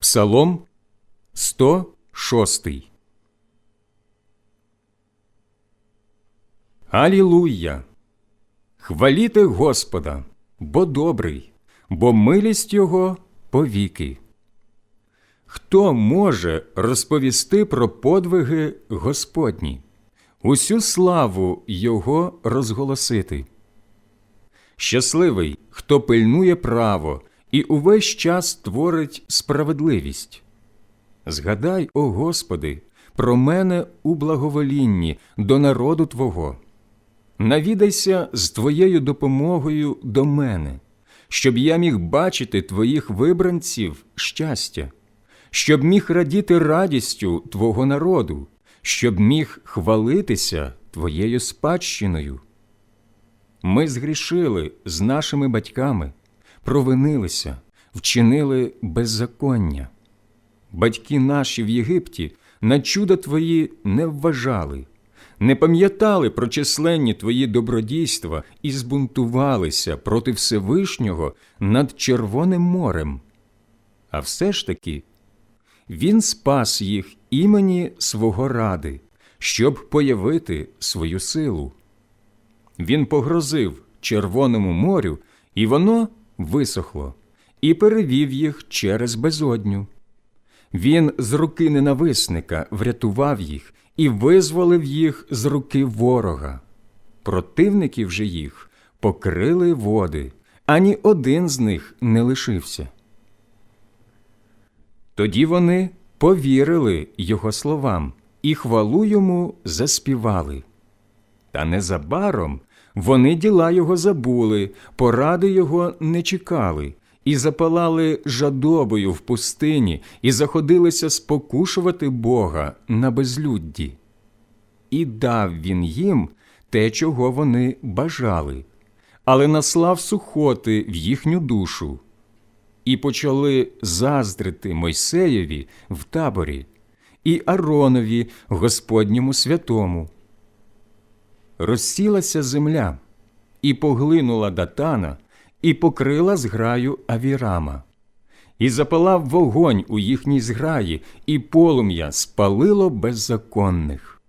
Псалом 106 Алілуя! Хваліте Господа, бо добрий, бо милість Його повіки. Хто може розповісти про подвиги Господні, усю славу Його розголосити? Щасливий, хто пильнує право і увесь час творить справедливість. Згадай, о Господи, про мене у благоволінні до народу Твого. Навідайся з Твоєю допомогою до мене, щоб я міг бачити Твоїх вибранців щастя, щоб міг радіти радістю Твого народу, щоб міг хвалитися Твоєю спадщиною. Ми згрішили з нашими батьками, провинилися, вчинили беззаконня. Батьки наші в Єгипті на чуда Твої не вважали, не пам'ятали про численні Твої добродійства і збунтувалися проти Всевишнього над Червоним морем. А все ж таки Він спас їх імені свого ради, щоб появити свою силу. Він погрозив Червоному морю, і воно висохло, і перевів їх через безодню. Він з руки ненависника врятував їх і визволив їх з руки ворога. Противників же їх покрили води, ані один з них не лишився. Тоді вони повірили його словам і хвалу йому заспівали. Та незабаром вони діла його забули, поради його не чекали, і запалали жадобою в пустині, і заходилися спокушувати Бога на безлюдді. І дав він їм те, чого вони бажали, але наслав сухоти в їхню душу. І почали заздрити Мойсеєві в таборі, і Аронові, Господньому святому розсілася земля, і поглинула датана, і покрила зграю авірама, і запалав вогонь у їхній зграї, і полум'я спалило беззаконних.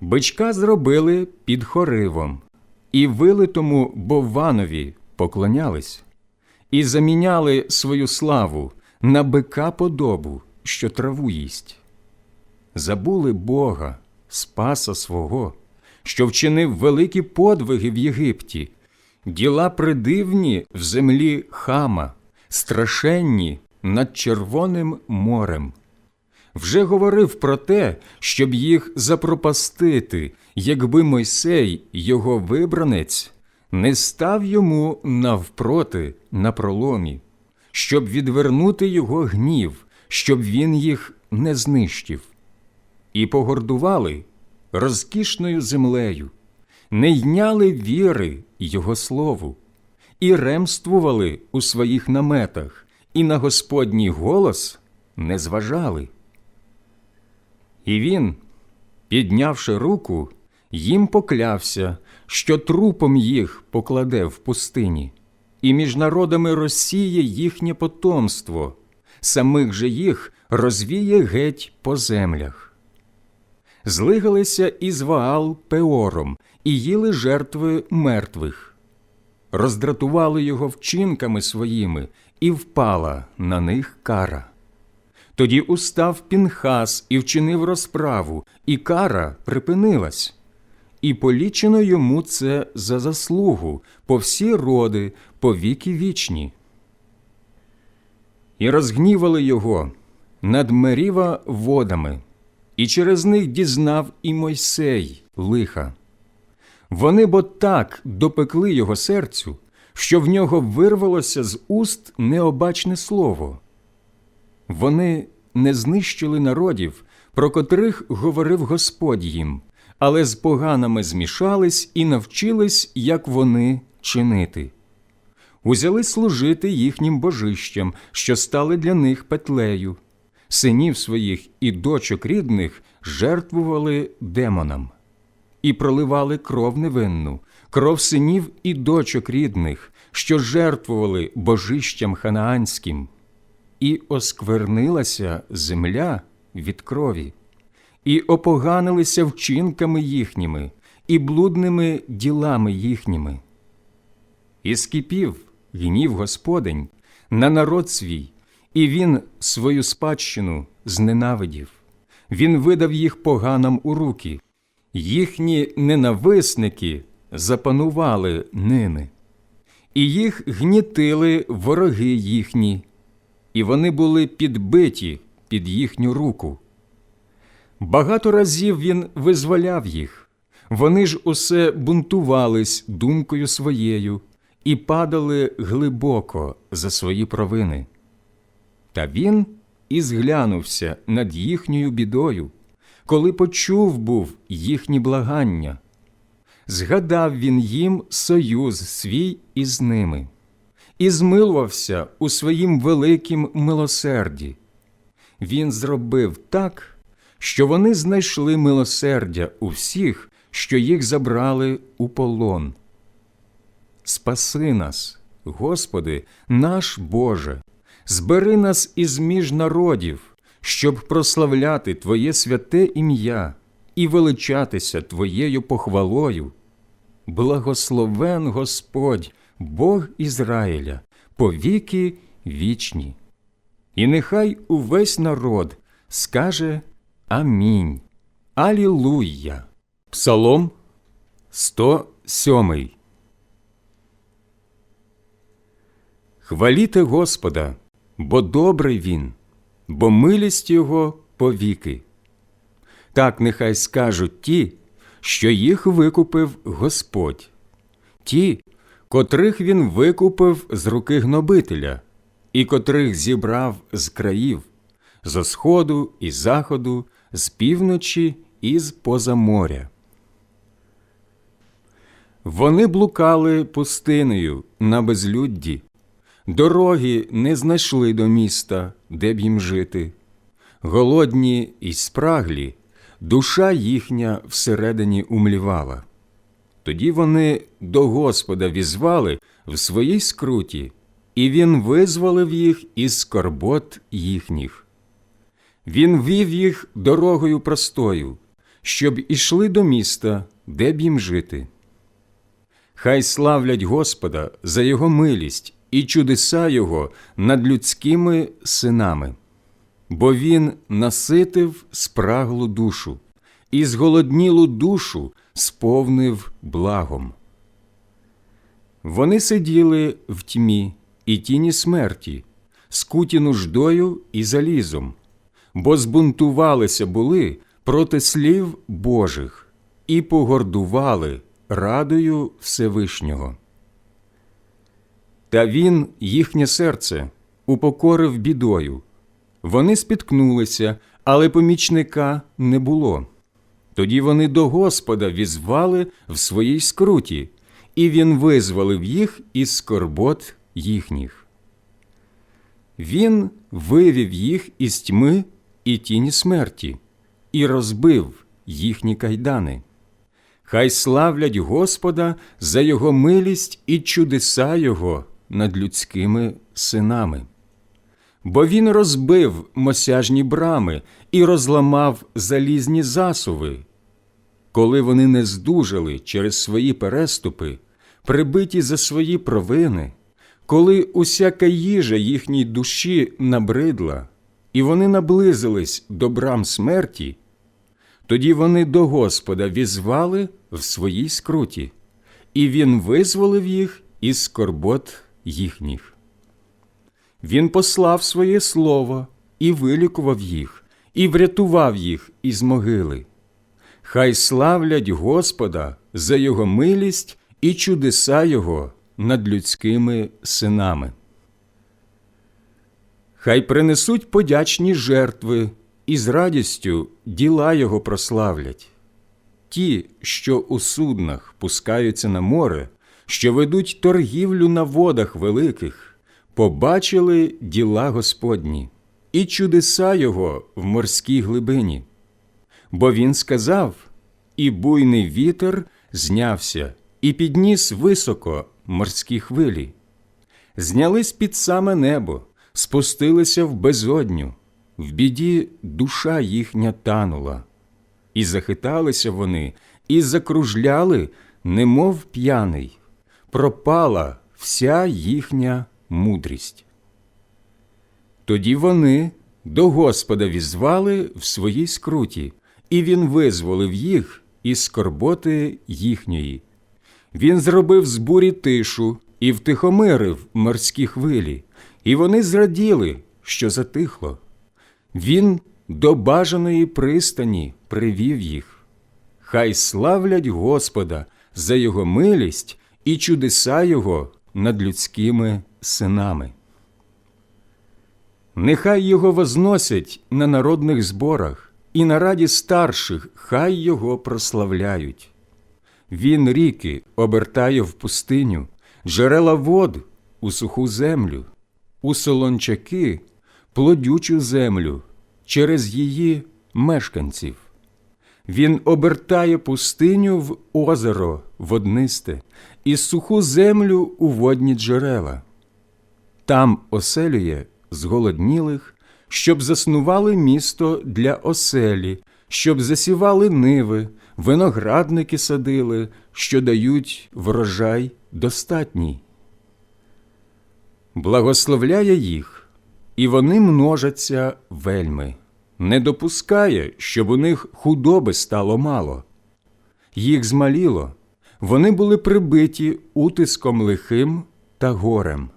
Бичка зробили під хоривом, і вилитому Бованові поклонялись, і заміняли свою славу на бика подобу, що траву їсть. Забули Бога, Спаса свого, що вчинив великі подвиги в Єгипті, діла придивні в землі хама, страшенні над Червоним морем. Вже говорив про те, щоб їх запропастити, якби Мойсей, його вибранець, не став йому навпроти на проломі, щоб відвернути його гнів, щоб він їх не знищив і погордували розкішною землею, не йняли віри Його слову, і ремствували у своїх наметах, і на Господній голос не зважали. І він, піднявши руку, їм поклявся, що трупом їх покладе в пустині, і між народами розсіє їхнє потомство, самих же їх розвіє геть по землях злигалися із Ваал Пеором і їли жертви мертвих, роздратували його вчинками своїми, і впала на них кара. Тоді устав Пінхас і вчинив розправу, і кара припинилась, і полічено йому це за заслугу по всі роди, по віки вічні. І розгнівали його над меріва водами і через них дізнав і Мойсей лиха. Вони бо так допекли його серцю, що в нього вирвалося з уст необачне слово. Вони не знищили народів, про котрих говорив Господь їм, але з поганими змішались і навчились, як вони чинити. Узяли служити їхнім божищам, що стали для них петлею синів своїх і дочок рідних жертвували демонам. І проливали кров невинну, кров синів і дочок рідних, що жертвували божищам ханаанським, і осквернилася земля від крові, і опоганилися вчинками їхніми, і блудними ділами їхніми. І скипів гнів Господень на народ свій, і він свою спадщину зненавидів. Він видав їх поганам у руки, їхні ненависники запанували ними, і їх гнітили вороги їхні, і вони були підбиті під їхню руку. Багато разів він визволяв їх, вони ж усе бунтувались думкою своєю і падали глибоко за свої провини. Та він і зглянувся над їхньою бідою, коли почув був їхні благання. Згадав він їм союз свій із ними і змилувався у своїм великім милосерді. Він зробив так, що вони знайшли милосердя у всіх, що їх забрали у полон. Спаси нас, Господи, наш Боже, збери нас із між народів, щоб прославляти Твоє святе ім'я і величатися Твоєю похвалою. Благословен Господь, Бог Ізраїля, повіки вічні. І нехай увесь народ скаже Амінь. Алілуя. Псалом 107 Хваліте Господа, бо добрий Він, бо милість Його повіки. Так нехай скажуть ті, що їх викупив Господь, ті, котрих Він викупив з руки гнобителя, і котрих зібрав з країв, зо сходу і заходу, з півночі і з поза моря. Вони блукали пустинею на безлюдді, дороги не знайшли до міста, де б їм жити. Голодні і спраглі, душа їхня всередині умлівала. Тоді вони до Господа візвали в своїй скруті, і Він визволив їх із скорбот їхніх. Він вів їх дорогою простою, щоб ішли до міста, де б їм жити. Хай славлять Господа за Його милість і чудеса Його над людськими синами, бо Він наситив спраглу душу і зголоднілу душу сповнив благом. Вони сиділи в тьмі і тіні смерті, скуті нуждою і залізом, бо збунтувалися були проти слів Божих і погордували радою Всевишнього. Та він їхнє серце упокорив бідою. Вони спіткнулися, але помічника не було. Тоді вони до Господа візвали в своїй скруті, і він визволив їх із скорбот їхніх. Він вивів їх із тьми і тіні смерті, і розбив їхні кайдани. Хай славлять Господа за Його милість і чудеса Його над людськими синами. Бо Він розбив мосяжні брами і розламав залізні засуви. Коли вони не здужали через свої переступи, прибиті за свої провини, коли усяка їжа їхній душі набридла, і вони наблизились до брам смерті, тоді вони до Господа візвали в своїй скруті, і Він визволив їх із скорбот їхніх. Він послав своє слово і вилікував їх, і врятував їх із могили. Хай славлять Господа за Його милість і чудеса Його над людськими синами. Хай принесуть подячні жертви і з радістю діла Його прославлять. Ті, що у суднах пускаються на море, що ведуть торгівлю на водах великих, побачили діла Господні і чудеса Його в морській глибині. Бо він сказав, і буйний вітер знявся, і підніс високо морські хвилі. Знялись під саме небо, спустилися в безодню, в біді душа їхня танула, і захиталися вони, і закружляли, немов п'яний, пропала вся їхня мудрість. Тоді вони до Господа візвали в своїй скруті, і Він визволив їх із скорботи їхньої. Він зробив з бурі тишу і втихомирив морські хвилі, і вони зраділи, що затихло. Він до бажаної пристані привів їх. Хай славлять Господа за його милість і чудеса Його над людськими синами. Нехай його возносять на народних зборах, і на раді старших хай його прославляють. Він ріки обертає в пустиню, джерела вод у суху землю, у солончаки плодючу землю через її мешканців. Він обертає пустиню в озеро воднисте і суху землю у водні джерела. Там оселює зголоднілих, щоб заснували місто для оселі, щоб засівали ниви, виноградники садили, що дають врожай достатній. Благословляє їх, і вони множаться вельми, не допускає, щоб у них худоби стало мало. Їх змаліло, вони були прибиті утиском лихим та горем.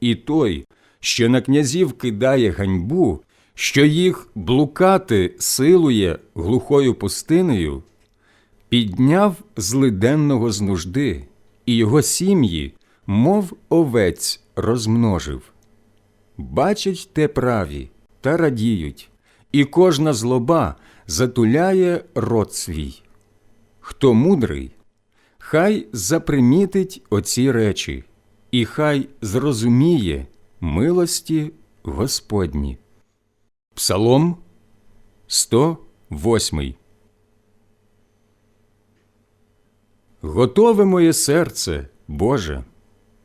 І той, що на князів кидає ганьбу, що їх блукати силує глухою пустинею, підняв злиденного з нужди, і його сім'ї, мов овець, розмножив. Бачать те праві та радіють, і кожна злоба затуляє рот свій. Хто мудрий, хай запримітить оці речі, і хай зрозуміє милості Господні. Псалом 108 Готове моє серце, Боже,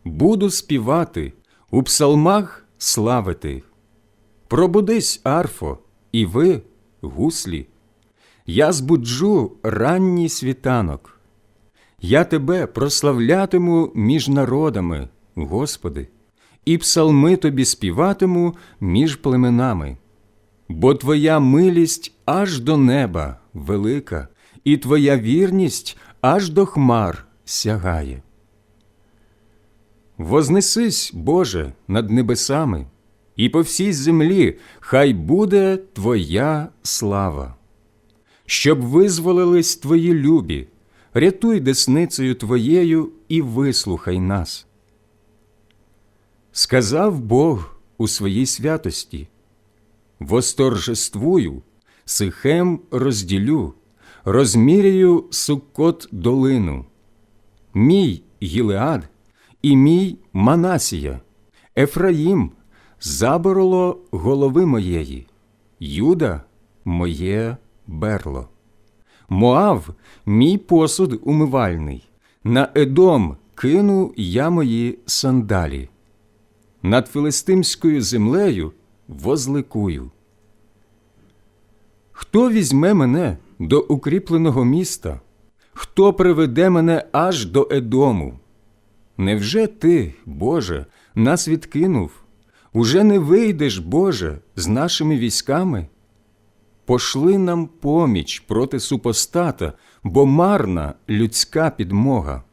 буду співати, у псалмах славити. Пробудись, арфо, і ви, гуслі, я збуджу ранній світанок. Я тебе прославлятиму між народами, Господи, і псалми тобі співатиму між племенами. Бо Твоя милість аж до неба велика, і Твоя вірність аж до хмар сягає. Вознесись, Боже, над небесами, і по всій землі хай буде Твоя слава. Щоб визволились Твої любі, рятуй десницею Твоєю і вислухай нас. Сказав Бог у своїй святості Восторжествую, сихем розділю, розміряю суккот долину. Мій Гілеад і мій Манасія, Ефраїм забороло голови моєї, Юда моє берло. Моав мій посуд умивальний, на Едом кину я мої сандалі. Над филистимською землею возликую. Хто візьме мене до укріпленого міста? Хто приведе мене аж до Едому? Невже ти, Боже, нас відкинув? Уже не вийдеш, Боже, з нашими військами? Пошли нам поміч проти супостата, бо марна людська підмога.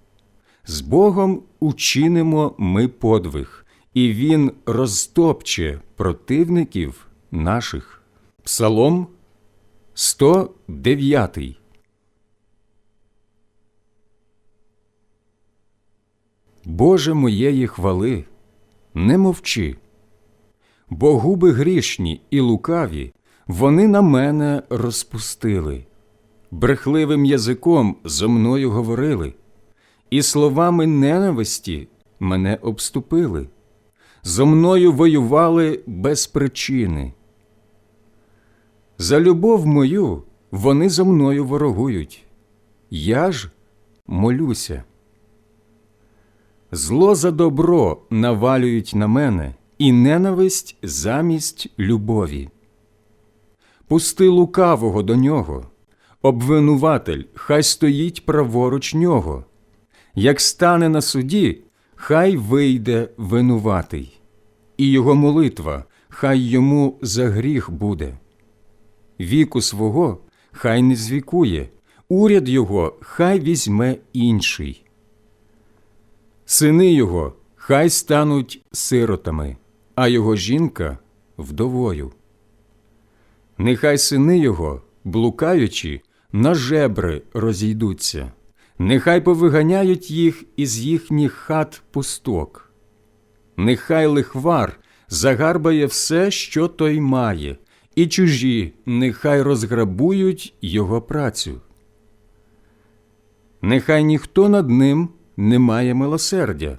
З Богом учинимо ми подвиг, і Він розтопче противників наших. Псалом 109 Боже моєї хвали, не мовчи, бо губи грішні і лукаві вони на мене розпустили, брехливим язиком зо мною говорили, і словами ненависті мене обступили, зо мною воювали без причини. За любов мою вони зо мною ворогують, я ж молюся. Зло за добро навалюють на мене, і ненависть замість любові. Пусти лукавого до нього, обвинуватель, хай стоїть праворуч нього. Як стане на суді, хай вийде винуватий, і його молитва хай йому за гріх буде. Віку свого хай не звікує, уряд його хай візьме інший. Сини його хай стануть сиротами, а його жінка вдовою. Нехай сини його, блукаючи, на жебри розійдуться, нехай повиганяють їх із їхніх хат пусток. Нехай лихвар загарбає все, що той має, і чужі нехай розграбують його працю. Нехай ніхто над ним не має милосердя,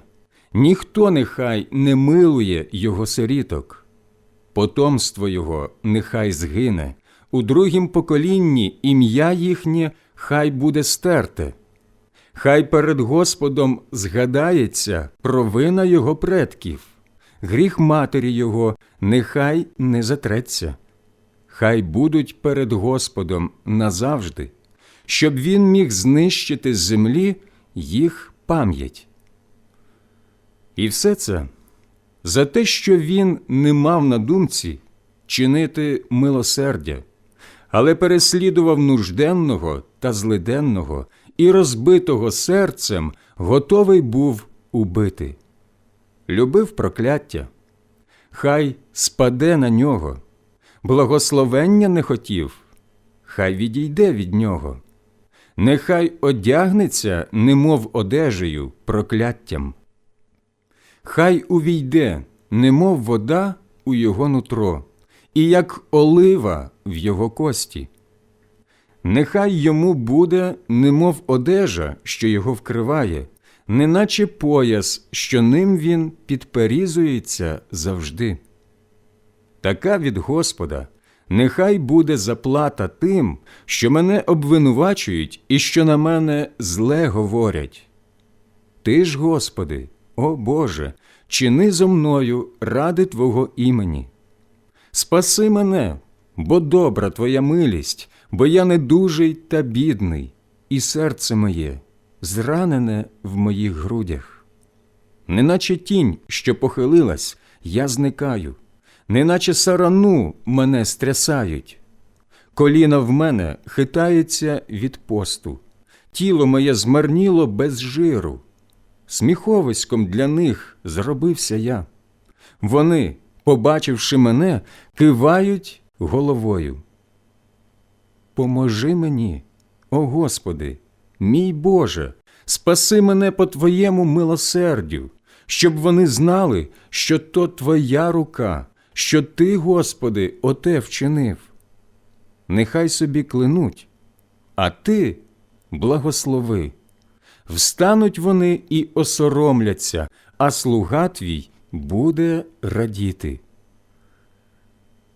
ніхто нехай не милує його сиріток. Потомство його нехай згине, у другім поколінні ім'я їхнє хай буде стерте. Хай перед Господом згадається провина його предків, гріх матері його нехай не затреться. Хай будуть перед Господом назавжди, щоб він міг знищити з землі їх пам'ять. І все це за те, що він не мав на думці чинити милосердя, але переслідував нужденного та злиденного і розбитого серцем готовий був убити. Любив прокляття, хай спаде на нього, благословення не хотів, хай відійде від нього, нехай одягнеться, немов одежею, прокляттям. Хай увійде, немов вода у його нутро, і як олива в його кості. Нехай йому буде, немов одежа, що його вкриває, неначе пояс, що ним він підперізується завжди. Така від Господа нехай буде заплата тим, що мене обвинувачують і що на мене зле говорять. Ти ж, Господи, о Боже, чини зо мною ради Твого імені. Спаси мене, бо добра Твоя милість, бо я недужий та бідний, і серце моє зранене в моїх грудях. Неначе тінь, що похилилась, я зникаю, неначе сарану мене стрясають. Коліна в мене хитається від посту, тіло моє змарніло без жиру. Сміховиськом для них зробився я. Вони, побачивши мене, кивають головою. Поможи мені, о Господи, мій Боже, спаси мене по Твоєму милосердю, щоб вони знали, що то Твоя рука, що Ти, Господи, оте вчинив. Нехай собі клянуть, а Ти благослови. Встануть вони і осоромляться, а слуга твій буде радіти.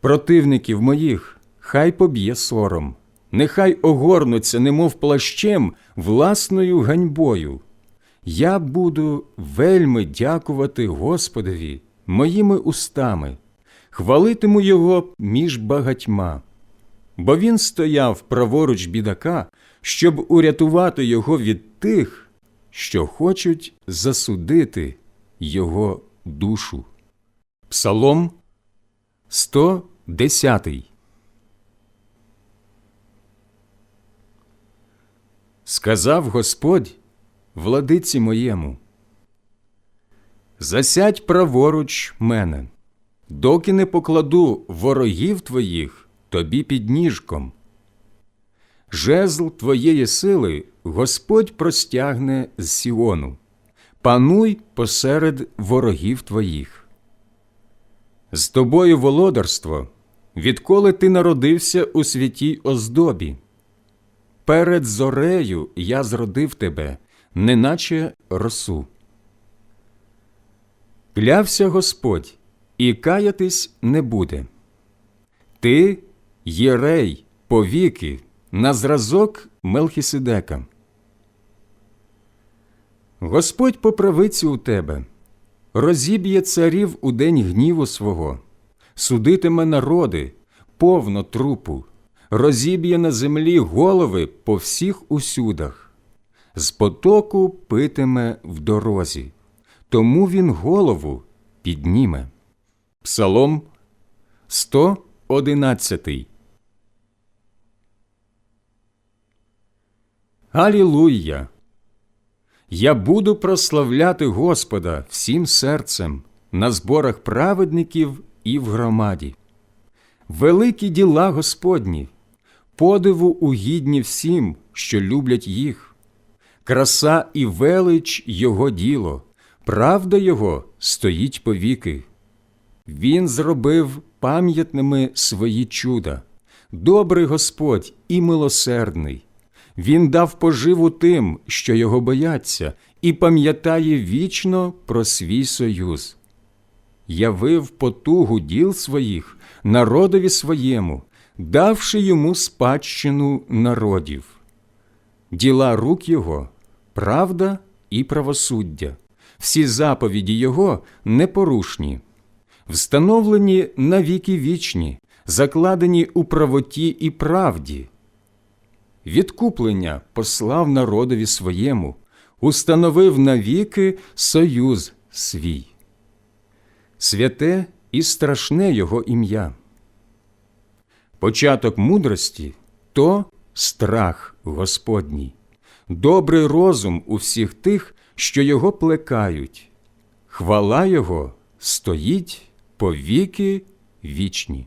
Противників моїх хай поб'є сором, нехай огорнуться, немов плащем, власною ганьбою. Я буду вельми дякувати Господові моїми устами, хвалитиму його між багатьма. Бо він стояв праворуч бідака, щоб урятувати його від тих, що хочуть засудити його душу. Псалом 110 Сказав Господь владиці моєму Засядь праворуч мене, доки не покладу ворогів твоїх тобі під ніжком. Жезл твоєї сили Господь простягне з Сіону, пануй посеред ворогів твоїх. З тобою володарство, відколи ти народився у святій оздобі. Перед зорею я зродив тебе, неначе росу. Клявся Господь, і каятись не буде. Ти єрей повіки на зразок Мелхіседека. Господь по правиці у тебе, розіб'є царів у день гніву свого, судитиме народи, повно трупу, розіб'є на землі голови по всіх усюдах, з потоку питиме в дорозі, тому він голову підніме. Псалом 111 Алілуя! Я буду прославляти Господа всім серцем на зборах праведників і в громаді. Великі діла Господні, подиву угідні всім, що люблять їх. Краса і велич Його діло, правда Його стоїть повіки. Він зробив пам'ятними свої чуда, добрий Господь і милосердний. Він дав поживу тим, що його бояться, і пам'ятає вічно про свій союз. Явив потугу діл своїх народові своєму, давши йому спадщину народів. Діла рук його правда і правосуддя, всі заповіді його непорушні, встановлені на віки вічні, закладені у правоті і правді відкуплення послав народові своєму, установив навіки союз свій. Святе і страшне його ім'я. Початок мудрості то страх Господній, добрий розум у всіх тих, що його плекають, хвала Його стоїть по віки вічні.